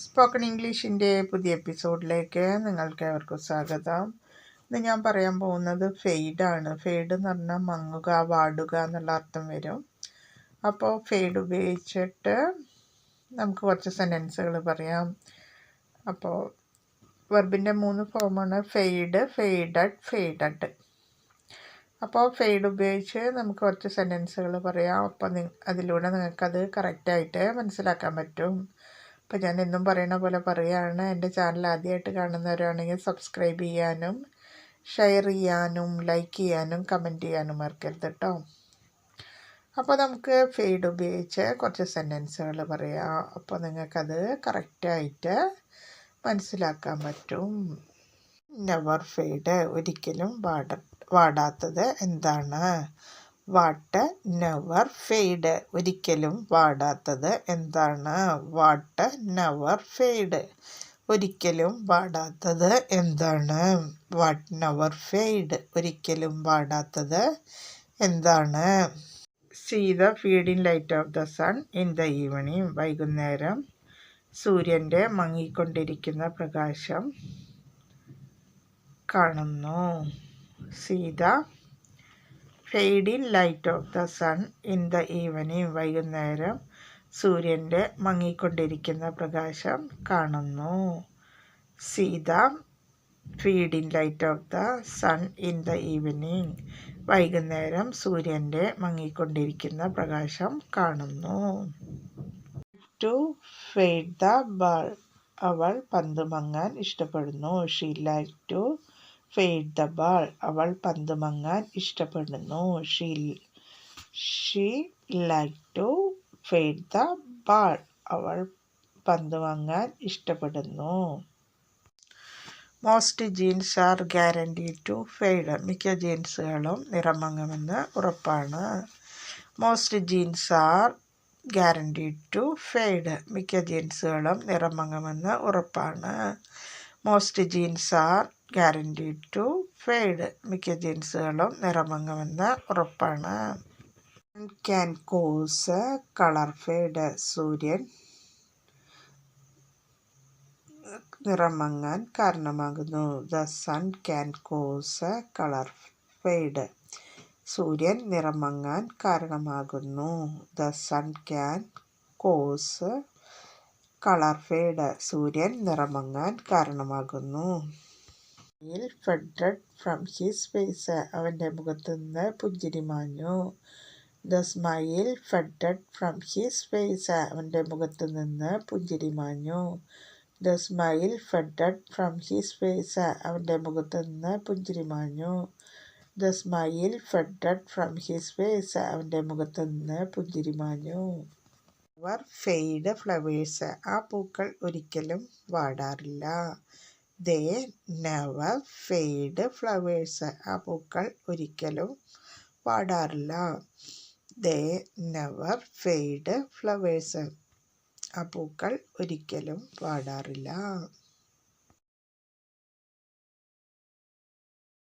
Spoken ഇംഗ്ലീഷിന്റെ പുതിയ എപ്പിസോഡിലേക്ക് നിങ്ങൾക്ക് ഏവർക്കും സ്വാഗതം. ഇന്ന് ഞാൻ പറയാൻ പോകുന്നത് ഫെയ്ഡാണ് ഫെയ്ഡ് എന്ന് പറഞ്ഞാൽ മങ്ങുക വാടുക എന്നുള്ള അർത്ഥം വരും. അപ്പോൾ ഫെയ്ഡ് ഉപയോഗിച്ചിട്ട് നമുക്ക് കുറച്ച് സെന്റൻസുകൾ പറയാം. അപ്പോൾ വെർബിന്റെ മൂന്ന് ഫോമാണ് ഫെയ്ഡ് ഫെയ്ഡഡ് ഫെയ്ഡഡ് അപ്പോൾ ഫെയ്ഡ് ഉപയോഗിച്ച് നമുക്ക് കുറച്ച് സെന്റൻസുകൾ പറയാം. അപ്പം അതിലൂടെ നിങ്ങൾക്കത് കറക്റ്റായിട്ട് മനസ്സിലാക്കാൻ പറ്റും. അപ്പോൾ ഞാൻ എന്നും പറയുന്ന പോലെ പറയുകയാണ് എന്റെ ചാനൽ ആദ്യമായിട്ട് കാണുന്നവരാണെങ്കിൽ സബ്സ്ക്രൈബ് ചെയ്യാനും ഷെയർ ചെയ്യാനും ലൈക്ക് ചെയ്യാനും കമന്റ് ചെയ്യാനും മറക്കരുത് കേട്ടോ അപ്പോൾ നമുക്ക് ഫെയ്ഡ് ഉപയോഗിച്ച് കുറച്ച് സെന്റൻസുകൾ പറയാം. അപ്പോൾ നിങ്ങൾക്കത് കറക്റ്റായിട്ട് മനസ്സിലാക്കാൻ പറ്റും. നെവർ ഫെയ്ഡ് ഒരിക്കലും വാട വാടാത്തത് എന്താണ്? What never fade. ഒരിക്കലും വാടാത്തത് എന്താണ്? What never fade. ഒരിക്കലും വാടാത്തത് എന്താണ്? What never fade. ഒരിക്കലും വാടാത്തത് എന്താണ്? See the feeding light of the sun in the evening വൈകുന്നേരം സൂര്യന്റെ മങ്ങിക്കൊണ്ടിരിക്കുന്ന പ്രകാശം കാണുന്നു. See the fading light of the sun in the evening വൈകുന്നേരം സൂര്യന്റെ മങ്ങിക്കൊണ്ടിരിക്കുന്ന പ്രകാശം കാണുന്നു. See the feeding light of the sun in the evening വൈകുന്നേരം സൂര്യന്റെ മങ്ങിക്കൊണ്ടിരിക്കുന്ന പ്രകാശം കാണുന്നു. ടു ഫെയ്ഡ് ദ ബൾ അവൾ പന്ത് മങ്ങാൻ ഇഷ്ടപ്പെടുന്നു. She like to fade the ball അവൾ പന്ത് മങ്ങാൻ ഇഷ്ടപ്പെടുന്നു. She she like to fade the ball അവൾ പന്ത് മങ്ങാൻ ഇഷ്ടപ്പെടുന്നു. Most jeans are guarantee to fade. മിക്ക ജീൻസുകളും നിറമങ്ങുമെന്ന് ഉറപ്പാണ്. Most jeans are guarantee to fade. മിക്ക ജീൻസുകളും നിറമങ്ങുമെന്ന് ഉറപ്പാണ്. Most jeans are guarantee to fade മിക്ക ജീൻസുകളും നിറമങ്ങുമെന്ന് ഉറപ്പാണ്. ക്യാൻ കോസ് കളർ ഫെയ്ഡ് സൂര്യൻ നിറമങ്ങാൻ കാരണമാകുന്നു. The sun can cause colour fade സൂര്യൻ നിറമങ്ങാൻ കാരണമാകുന്നു. The sun can cause colour fade സൂര്യൻ നിറമങ്ങാൻ കാരണമാകുന്നു. Smile faded from his face അവന്റെ മുഖത്തു നിന്ന് പുഞ്ചിരി മാഞ്ഞു. The smile faded from his face അവന്റെ മുഖത്തു നിന്ന് പുഞ്ചിരി മാഞ്ഞു. The smile faded from his face അവന്റെ മുഖത്തു നിന്ന് പുഞ്ചിരി മാഞ്ഞു. The smile faded from his face അവന്റെ മുഖത്തു നിന്ന് പുഞ്ചിരി മാഞ്ഞു. അവർ ഫെയ്ഡ് ഫ്ലവേഴ്സ്. ആ പൂക്കൾ ഒരിക്കലും വാടാറില്ല. They never fade flowers. ആ പൂക്കൾ ഒരിക്കലും വാടാറില്ല. They never fade flowers. ആ പൂക്കൾ ഒരിക്കലും വാടാറില്ല.